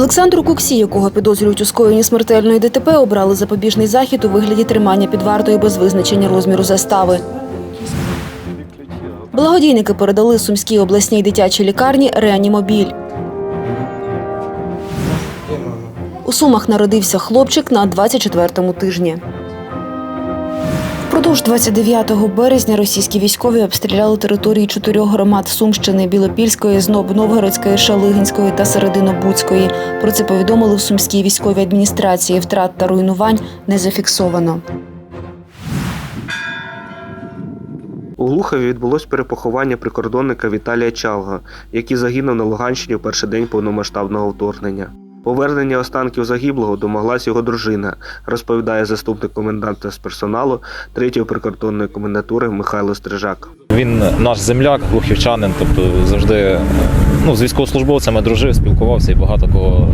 Олександру Куксі, якого підозрюють у скоєнні смертельної ДТП, обрали запобіжний захід у вигляді тримання під вартою без визначення розміру застави. Благодійники передали Сумській обласній дитячій лікарні реанімобіль. У Сумах народився хлопчик на 24-му тижні. Впродовж 29 березня російські військові обстріляли території чотирьох громад Сумщини Білопільської, Зноб, Новгородської, Шалигинської та Серединобудської. Про це повідомили в Сумській військовій адміністрації. Втрат та руйнувань не зафіксовано. У Глухові відбулось перепоховання прикордонника Віталія Чалга, який загинув на Луганщині в перший день повномасштабного вторгнення. Повернення останків загиблого домоглась його дружина, розповідає заступник коменданта з персоналу 3-ї прикордонної комендатури Михайло Стрижак. Він наш земляк, глухівчанин, тобто завжди ну, з військовослужбовцями дружив, спілкувався і багато кого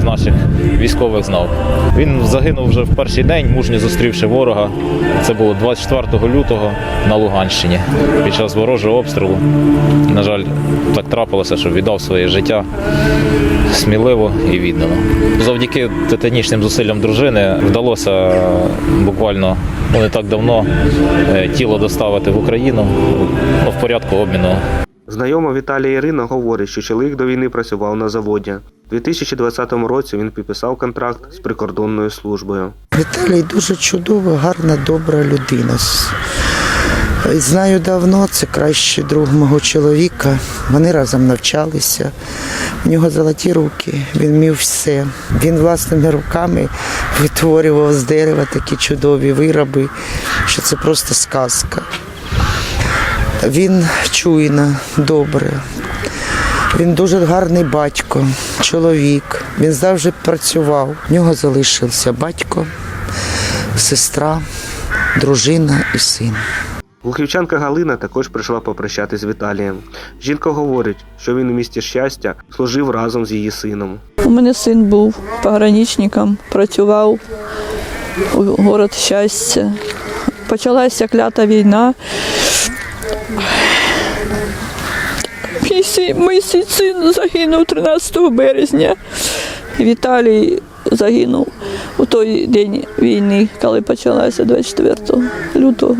з наших військових знав. Він загинув вже в перший день, мужньо зустрівши ворога. Це було 24 лютого на Луганщині під час ворожого обстрілу. На жаль, так трапилося, що віддав своє життя сміливо і віддано. Завдяки титанічним зусиллям дружини вдалося буквально ну, не так давно е, тіло доставити в Україну ну, в порядку обміну Знайома Віталія Ірина говорить, що чоловік до війни працював на заводі. У 2020 році він підписав контракт з прикордонною службою. Віталій дуже чудова, гарна, добра людина. Знаю давно, це кращий друг мого чоловіка. Вони разом навчалися. У нього золоті руки, він вмів все. Він власними руками витворював з дерева такі чудові вироби, що це просто сказка. Він чуйна, добре. Він дуже гарний батько, чоловік. Він завжди працював. В нього залишився батько, сестра, дружина і син. Глухівчанка Галина також прийшла попрощати з Віталієм. Жінка говорить, що він у місті щастя служив разом з її сином. У мене син був пограничником, працював у город щастя. Почалася клята війна. Мій син загинув 13 березня. Віталій загинув у той день війни, коли почалася 24 лютого.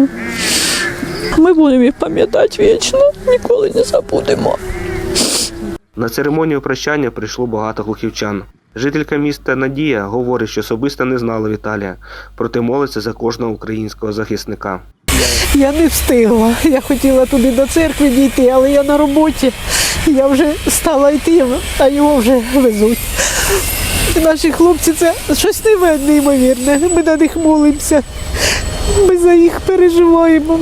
Ми будемо їх пам'ятати вічно, ніколи не забудемо. На церемонію прощання прийшло багато глухівчан. Жителька міста Надія говорить, що особисто не знала Віталія, проте молиться за кожного українського захисника. Я не встигла. Я хотіла туди до церкви дійти, але я на роботі. Я вже стала йти, а його вже везуть. Наші хлопці це щось неве- неймовірне. Ми на них молимося. Ми за їх переживаємо,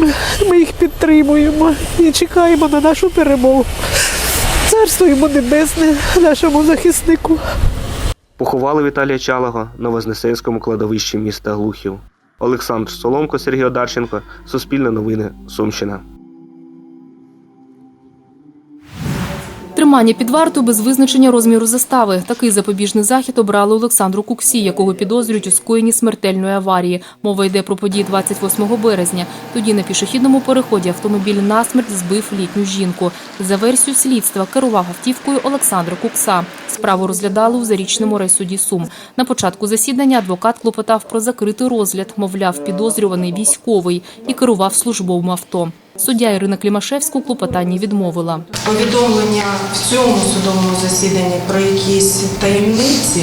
ми їх підтримуємо і чекаємо на нашу перемогу. Царство йому небесне, нашому захиснику. Поховали Віталія Чалого на Вознесенському кладовищі міста Глухів. Олександр Соломко, Сергій Одарченко, Суспільне новини, Сумщина. Тримання під вартою без визначення розміру застави. Такий запобіжний захід обрали Олександру Куксі, якого підозрюють у скоєнні смертельної аварії. Мова йде про події 28 березня. Тоді на пішохідному переході автомобіль насмерть збив літню жінку. За версією слідства керував автівкою Олександра Кукса. Справу розглядали у зарічному райсуді Сум. На початку засідання адвокат клопотав про закритий розгляд, мовляв, підозрюваний військовий і керував службовим авто. Суддя Ірина Клімашевська у клопотанні відмовила. Повідомлення в цьому судовому засіданні про якісь таємниці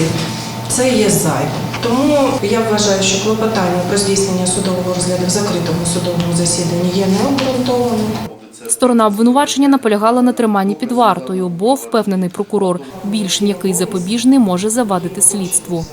це є зайвим. Тому я вважаю, що клопотання про здійснення судового розгляду в закритому судовому засіданні є необґрунтованим. Сторона обвинувачення наполягала на триманні під вартою, бо впевнений прокурор, більш м'який запобіжний може завадити слідству.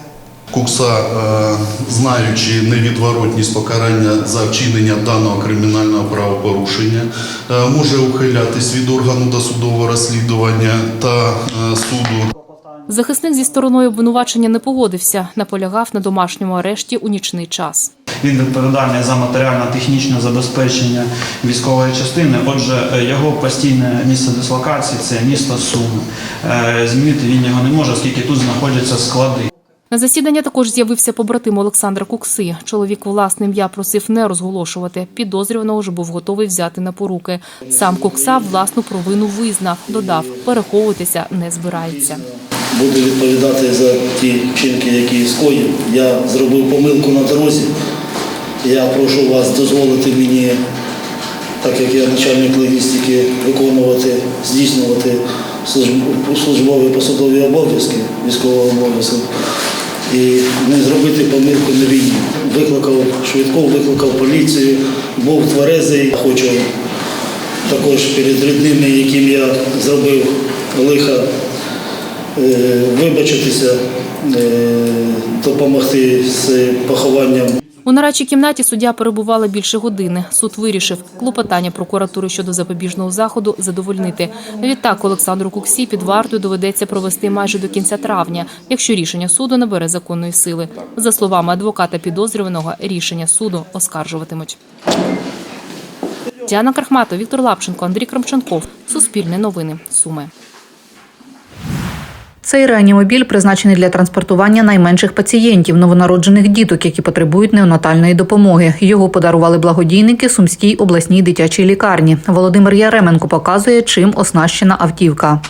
Кукса, е, знаючи невідворотність покарання за вчинення даного кримінального правопорушення, е, може ухилятись від органу досудового розслідування та е, суду. Захисник зі стороною обвинувачення не погодився, наполягав на домашньому арешті у нічний час. Він відповідальний за матеріально-технічне забезпечення військової частини. Отже, його постійне місце дислокації це місто Суми. Змінити він його не може, оскільки тут знаходяться склади. На засідання також з'явився побратим Олександра Кукси. Чоловік власне ім'я просив не розголошувати. Підозрюваного ж був готовий взяти на поруки. Сам Кукса власну провину визнав. Додав, переховуватися не збирається. буду відповідати за ті вчинки, які скоїв. Я зробив помилку на дорозі. Я прошу вас дозволити мені, так як я начальник логістики, виконувати, здійснювати службові посадові обов'язки, військового обов'язку. І не зробити помилку на війні. Викликав швидку, викликав поліцію, був тверезий. Хочу також перед рідними, яким я зробив лиха, е, вибачитися, е, допомогти з похованням У нарадчій кімнаті суддя перебувала більше години. Суд вирішив клопотання прокуратури щодо запобіжного заходу задовольнити. Відтак Олександру Куксі під вартою доведеться провести майже до кінця травня, якщо рішення суду набере законної сили. За словами адвоката підозрюваного, рішення суду оскаржуватимуть. Діана Крахматова, Віктор Лапченко, Андрій Крамченков. Суспільне новини. Суми. Цей реанімобіль призначений для транспортування найменших пацієнтів, новонароджених діток, які потребують неонатальної допомоги. Його подарували благодійники Сумській обласній дитячій лікарні. Володимир Яременко показує, чим оснащена автівка.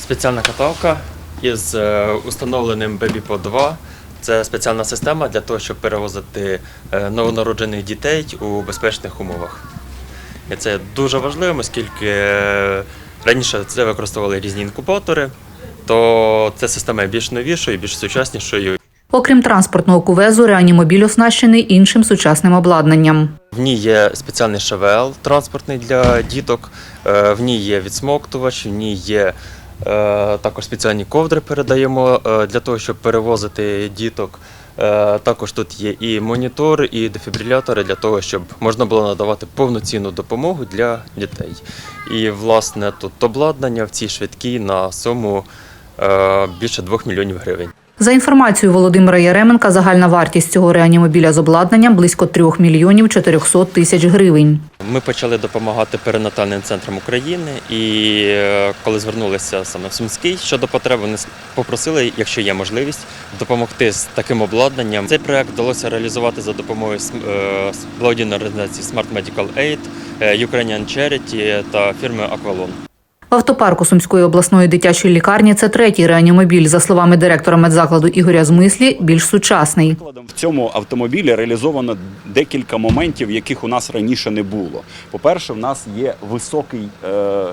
Спеціальна каталка із е, установленим BebiPod 2. Це спеціальна система для того, щоб перевозити е, новонароджених дітей у безпечних умовах. І це дуже важливо, оскільки е, раніше це використовували різні інкубатори, то ця система є більш новішою, більш сучаснішою. Окрім транспортного кувезу, реанімобіль оснащений іншим сучасним обладнанням. В ній є спеціальний ШВЛ транспортний для діток, е, в ній є відсмоктувач, в ній є е, також спеціальні ковдри передаємо е, для того, щоб перевозити діток. Також тут є і монітор, і дефібрилятори для того, щоб можна було надавати повноцінну допомогу для дітей. І власне тут обладнання в цій швидкій на суму більше 2 мільйонів гривень. За інформацією Володимира Яременка, загальна вартість цього реанімобіля з обладнанням близько 3 мільйонів 400 тисяч гривень. Ми почали допомагати перинатальним центрам України, і е, коли звернулися саме в Сумський щодо потреб, вони попросили, якщо є можливість, допомогти з таким обладнанням. Цей проект вдалося реалізувати за допомогою е, благодійної організації Smart Medical Aid, е, Ukrainian Charity та фірми Aqualon. В автопарку Сумської обласної дитячої лікарні це третій реанімобіль. За словами директора медзакладу Ігоря Змислі, більш сучасний. В цьому автомобілі реалізовано декілька моментів, яких у нас раніше не було. По-перше, в нас є високий, е,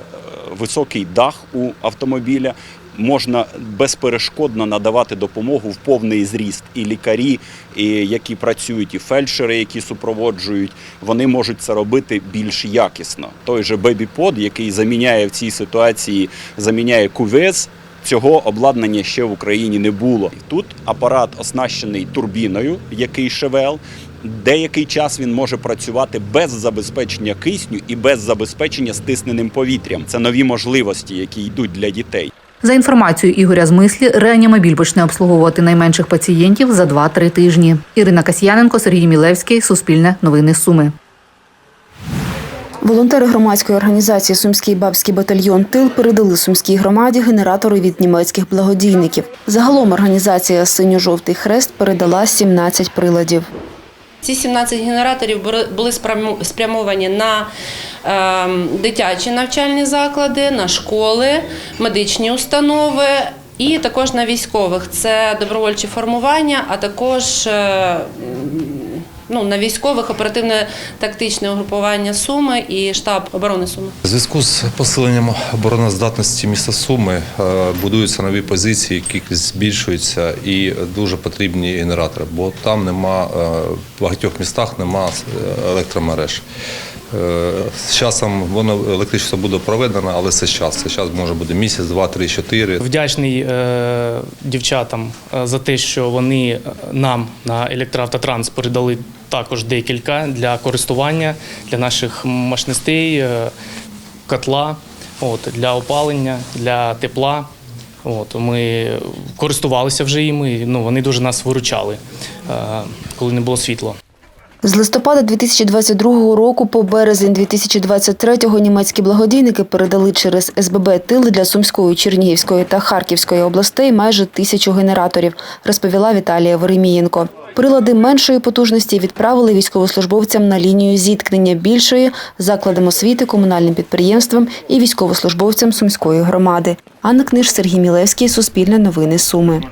високий дах у автомобіля. Можна безперешкодно надавати допомогу в повний зріст. І лікарі, і які працюють, і фельдшери, які супроводжують, вони можуть це робити більш якісно. Той же бебі-под, який заміняє в цій ситуації, заміняє кувез, Цього обладнання ще в Україні не було. Тут апарат оснащений турбіною, який ШВЛ. Деякий час він може працювати без забезпечення кисню і без забезпечення стисненим повітрям. Це нові можливості, які йдуть для дітей. За інформацією Ігоря Змислі, реанімобіль почне обслуговувати найменших пацієнтів за 2-3 тижні. Ірина Касьяненко, Сергій Мілевський, Суспільне новини Суми. Волонтери громадської організації Сумський бабський батальйон Тил передали сумській громаді генератори від німецьких благодійників. Загалом організація Синьо-жовтий хрест передала 17 приладів. Ці 17 генераторів були- спрямовані на ем, дитячі навчальні заклади, на школи, медичні установи і також на військових. Це добровольчі формування, а також е, ну, на військових оперативне тактичне угрупування Суми і штаб оборони Суми. У зв'язку з посиленням обороноздатності міста Суми е, будуються нові позиції, кількість збільшується і дуже потрібні генератори, бо там нема е, в багатьох містах нема е, електромереж. З часом воно електричество буде проведено, але це час. Це час може бути місяць, два, три, чотири. Вдячний е, дівчатам за те, що вони нам на електроавтотранс передали також декілька для користування для наших машинистей, е, котла, от, для опалення, для тепла. От, ми користувалися вже іми, ну, вони дуже нас виручали, е, коли не було світла. З листопада 2022 року по березень 2023 німецькі благодійники передали через СББ тили для Сумської, Чернігівської та Харківської областей майже тисячу генераторів, розповіла Віталія Веремієнко. Прилади меншої потужності відправили військовослужбовцям на лінію зіткнення більшої закладам освіти, комунальним підприємствам і військовослужбовцям Сумської громади. Анна Книж, Сергій Мілевський, Суспільне новини Суми.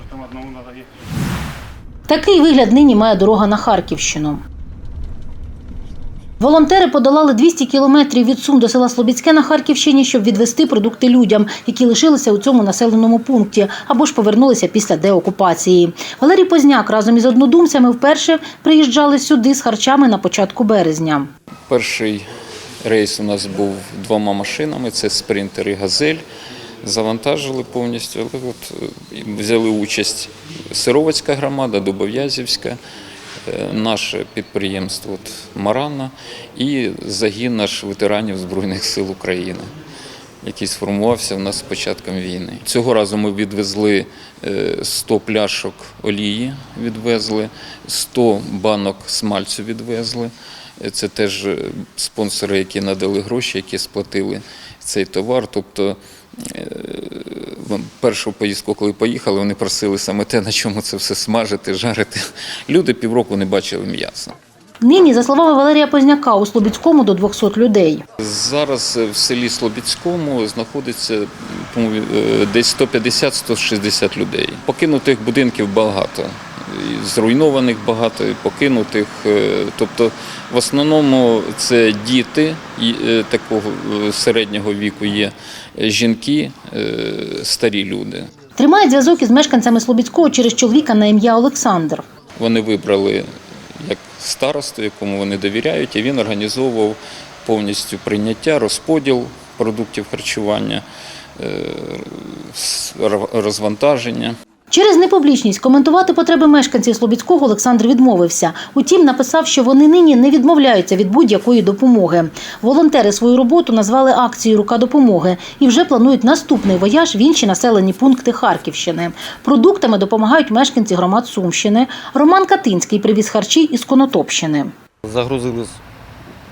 Такий вигляд нині має дорога на Харківщину. Волонтери подолали 200 кілометрів від Сум до села Слобідське на Харківщині, щоб відвести продукти людям, які лишилися у цьому населеному пункті або ж повернулися після деокупації. Валерій Позняк разом із однодумцями вперше приїжджали сюди з харчами на початку березня. Перший рейс у нас був двома машинами: це спринтер і газель. Завантажили повністю, але от е, взяли участь Сировацька громада, Дубов'язівська, наше підприємство Марана і загін наш ветеранів Збройних сил України, який сформувався в нас з початком війни. Цього разу ми відвезли е, 100 пляшок олії, відвезли, 100 банок смальцю відвезли. Е, Це теж е, спонсори, які надали гроші, які сплатили цей товар. Тобто е, першу поїздку, коли поїхали, вони просили саме те, на чому це все смажити, жарити. Люди півроку не бачили м'яса. Нині, за словами Валерія Позняка, у Слобідському до 200 людей. Зараз в селі Слобідському знаходиться е, десь 150-160 людей. Покинутих будинків багато, зруйнованих багато, покинутих. е, Тобто, в основному це діти е, такого е, середнього віку є, жінки, старі люди. Тримають зв'язок із мешканцями Слобідського через чоловіка на ім'я Олександр. Вони вибрали як старосту, якому вони довіряють, і він організовував повністю прийняття, розподіл продуктів харчування, розвантаження. Через непублічність коментувати потреби мешканців Слобідського Олександр відмовився. Утім, написав, що вони нині не відмовляються від будь-якої допомоги. Волонтери свою роботу назвали акцією Рука допомоги і вже планують наступний вояж в інші населені пункти Харківщини. Продуктами допомагають мешканці громад Сумщини. Роман Катинський привіз харчі із Конотопщини. Загрузили з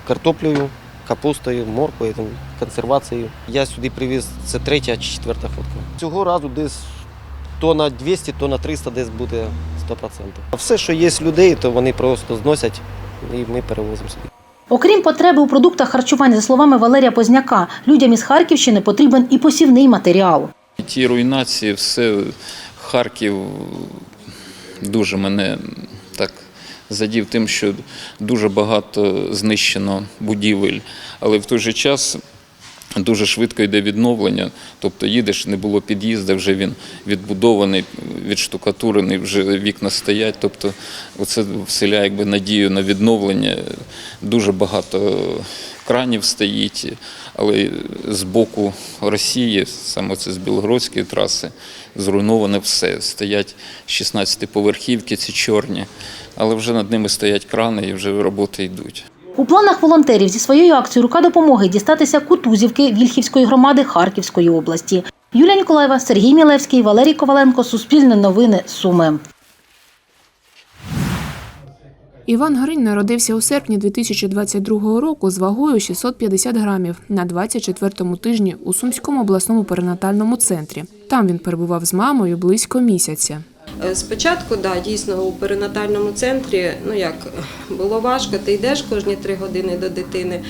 картоплею, капустою, морквою, консервацією. Я сюди привіз, це третя чи четверта фотка. Цього разу десь тонна 200, тонна 300 десь буде 100%. Все, що є з людей, то вони просто зносять і ми перевозимо сюди. Окрім потреби у продуктах харчування, за словами Валерія Позняка, людям із Харківщини потрібен і посівний матеріал. Ті руйнації, все Харків дуже мене так задів тим, що дуже багато знищено будівель, але в той же час. Дуже швидко йде відновлення, тобто їдеш, не було під'їзду, вже він відбудований, відштукатурений, вже вікна стоять. Тобто це вселяє якби надію на відновлення. Дуже багато кранів стоїть, але з боку Росії, саме це з Білогородської траси, зруйноване все. Стоять 16-поверхівки, ці чорні, але вже над ними стоять крани і вже роботи йдуть. У планах волонтерів зі своєю акцією Рука допомоги дістатися Кутузівки Вільхівської громади Харківської області. Юлія Ніколаєва, Сергій Мілевський, Валерій Коваленко, Суспільне новини, Суми. Іван Гринь народився у серпні 2022 року з вагою 650 грамів на 24-му тижні у Сумському обласному перинатальному центрі. Там він перебував з мамою близько місяця. Е, Спочатку, да, дійсно, у перинатальному центрі, ну як було важко, ти йдеш кожні три години до дитини.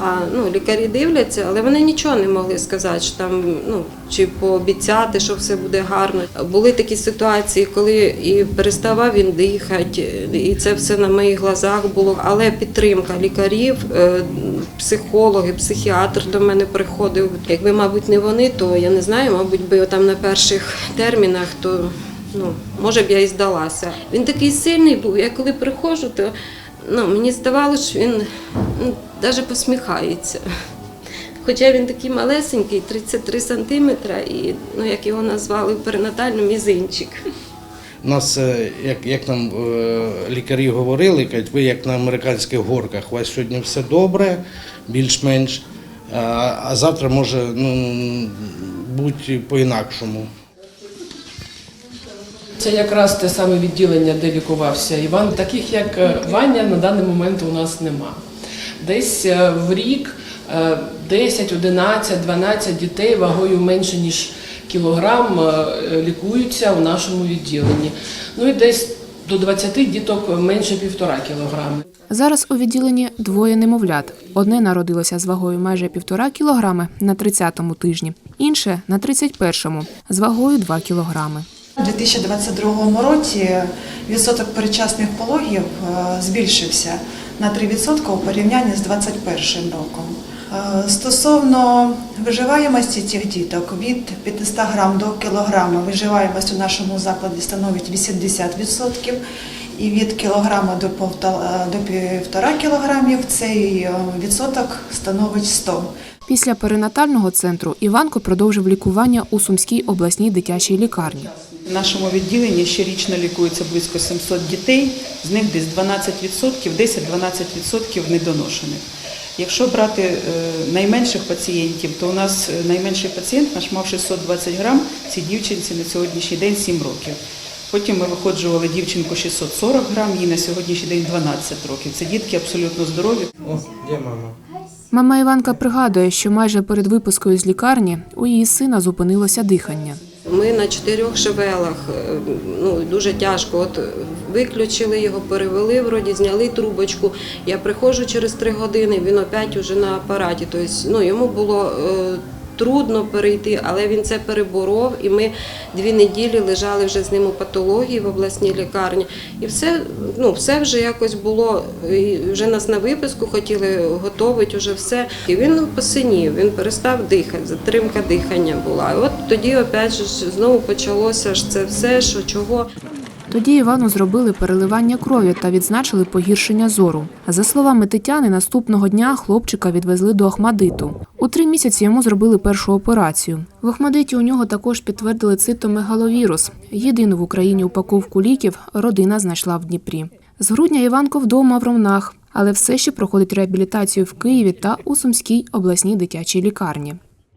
А ну, лікарі дивляться, але вони нічого не могли сказати, що там ну чи пообіцяти, що все буде гарно. Були такі ситуації, коли і переставав він дихати, і це все на моїх глазах було. Але підтримка лікарів, е, психологи, психіатр до мене приходив. Якби, мабуть, не вони, то я не знаю, мабуть, би там на перших термінах, то ну може б я і здалася. Він такий сильний був. Я коли приходжу, то ну, мені здавалося, що він ну, навіть посміхається. Хоча він такий малесенький, 33 сантиметра, і ну, як його назвали перинатально мізинчик. Нас, е, як, як нам е, лікарі говорили, кажуть, ви як на американських горках, у вас сьогодні все добре, більш-менш, а завтра може ну, бути по-інакшому. Це якраз те саме відділення, де лікувався Іван. Таких як е, Ваня на даний момент у нас нема. Десь е, в рік е, 10, 11, 12 дітей вагою менше ніж кілограм е, лікуються у нашому відділенні. Ну і десь до 20 діток менше півтора кілограми. Зараз у відділенні двоє немовлят. Одне народилося з вагою майже півтора кілограми на 30-му тижні, інше на 31-му з вагою 2 кілограми. У 2022 році відсоток передчасних пологів е, збільшився на 3% у порівнянні з 2021 роком. Е, Стосовно виживаємості цих діток від 500 грам до кілограма виживаємость у нашому закладі становить 80%, і від кілограма до до півтора кілограмів цей е, відсоток становить 100. Після перинатального центру Іванко продовжив лікування у Сумській обласній дитячій лікарні. В нашому відділенні щорічно лікується близько 700 дітей, з них десь 12%, 10-12% недоношених. Якщо брати е, найменших пацієнтів, то у нас е, найменший пацієнт наш мав 620 грам, цій дівчинці на сьогоднішній день 7 років. Потім ми виходжували дівчинку 640 грам, їй на сьогоднішній день 12 років. Це дітки абсолютно здорові. О, де мама? Мама Іванка пригадує, що майже перед випускою з лікарні у її сина зупинилося дихання. Ми на чотирьох шевелах, е, ну дуже тяжко. От виключили його, перевели, вроді зняли трубочку. Я приходжу через три години, він опять уже на апараті. Тобто, ну йому було е, трудно перейти, але він це переборов. І ми дві неділі лежали вже з ним у патології в обласній лікарні. І все, ну все вже якось було. І вже нас на виписку хотіли готувати, вже все. І він посинів, він перестав дихати, затримка дихання була. І от тоді опять же знову почалося ж це все, що чого. Тоді Івану зробили переливання крові та відзначили погіршення зору. За словами Тетяни, наступного дня хлопчика відвезли до Ахмадиту. У три місяці йому зробили першу операцію. В Ахмадиті у нього також підтвердили цитомегаловірус. Єдину в Україні упаковку ліків родина знайшла в Дніпрі. З грудня Іванко вдома в Ромнах, але все ще проходить реабілітацію в Києві та у Сумській обласній дитячій лікарні.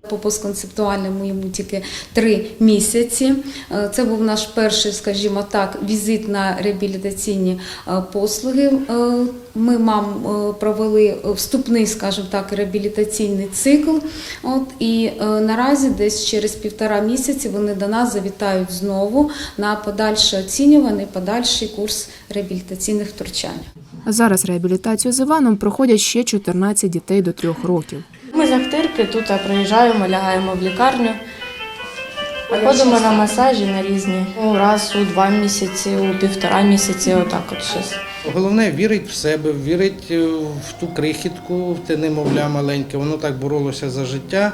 По постконцептуальному йому тільки три місяці. Е, Це був наш перший, скажімо так, візит на реабілітаційні е, послуги. Е, Ми мам провели вступний, скажімо так, реабілітаційний цикл. От і наразі, десь через півтора місяці, вони до нас завітають знову на подальше оцінюваний подальший курс реабілітаційних втручань. Зараз реабілітацію з Іваном проходять ще 14 дітей до трьох років. Ми з Ахтирки тут приїжджаємо, лягаємо в лікарню. Ходимо на масажі на різні. Ну, Раз у два місяці, у півтора місяці, отак от щось. Головне вірить в себе, вірить е, в ту крихітку, в те немовля маленьке. Воно так боролося за життя,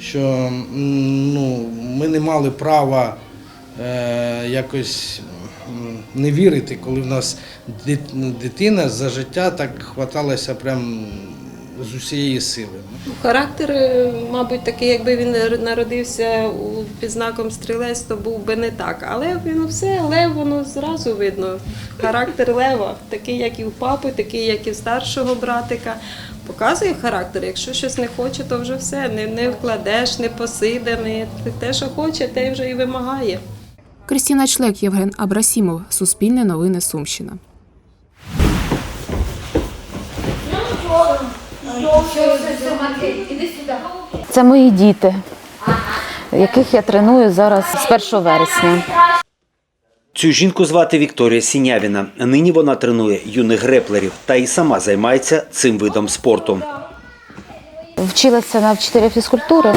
що ну, ми не мали права е, якось не вірити, коли в нас дитина за життя так хваталася прям з усієї сили. Характер, е, мабуть, такий, якби він народився у- під знаком стрілець, то був би не так. Але він все, лев, воно зразу видно. Характер лева, такий, як і у папи, такий, як і в старшого братика. Показує характер. Якщо щось не хоче, то вже все. Не, не вкладеш, не посиде, не те, що хоче, те вже і вимагає. Кристина Члек, Євген Абрасімов, Суспільне новини Сумщина. Це мої діти, яких я треную зараз з 1 вересня. Цю жінку звати Вікторія Сінявіна. Нині вона тренує юних греплерів та і сама займається цим видом спорту. Вчилася на вчителя фізкультури.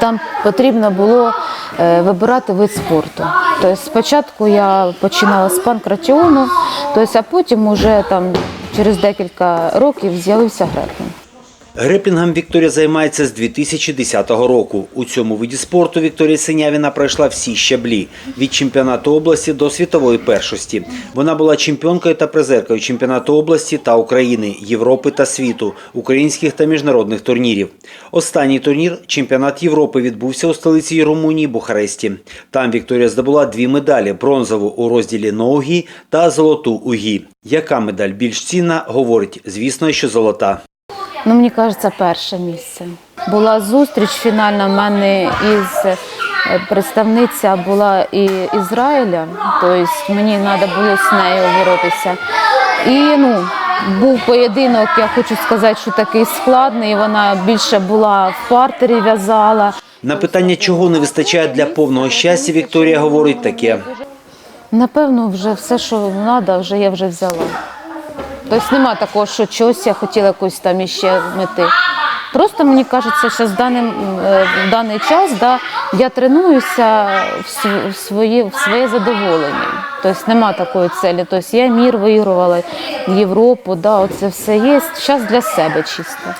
Там потрібно було е, вибирати вид спорту. Тобто спочатку я починала з панкратіону, тобто, а потім уже там через декілька років з'явився греплінг. Греплінгом Вікторія займається з 2010 року. У цьому виді спорту Вікторія Синявіна пройшла всі щаблі від чемпіонату області до світової першості. Вона була чемпіонкою та призеркою чемпіонату області та України, Європи та світу, українських та міжнародних турнірів. Останній турнір чемпіонат Європи відбувся у столиці Румунії Бухаресті. Там Вікторія здобула дві медалі: бронзову у розділі ноугі та золоту у гі. Яка медаль більш цінна, говорить, звісно, що золота. Ну, мені кажеться, перше місце. Була зустріч фінальна в мене із е, представниця була і Ізраїля, тобто мені треба було з нею боротися. І ну, був поєдинок, я хочу сказати, що такий складний. Вона більше була в партері в'язала. На питання, чого не вистачає для повного щастя, Вікторія говорить таке. Напевно, вже все, що треба, вже я вже взяла. Тобто нема такого, що чогось я хотіла якусь там іще мети. Просто мені кажеться, що з даним, е, в даний час да, я тренуюся в, своє, в своє задоволення. Тобто нема такої цілі. Тобто я мір вигрувала, Європу, да, оце все є. Час для себе чисто.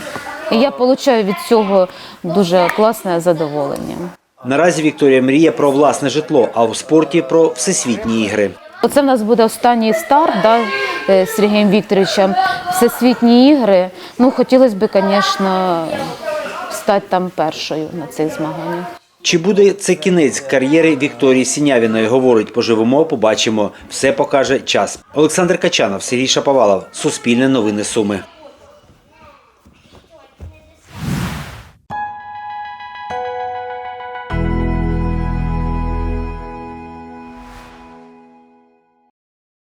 І я отримую від цього дуже класне задоволення. Наразі Вікторія мріє про власне житло, а у спорті про всесвітні ігри. Оце в нас буде останній старт да, е, з Сергієм Вікторовичем. Всесвітні ігри. Ну, хотілося б, звісно, стати там першою на цих змаганнях. Чи буде це кінець кар'єри Вікторії Сінявіної? Говорить, поживемо, побачимо. Все покаже час. Олександр Качанов, Сергій Шаповалов. Суспільне новини Суми.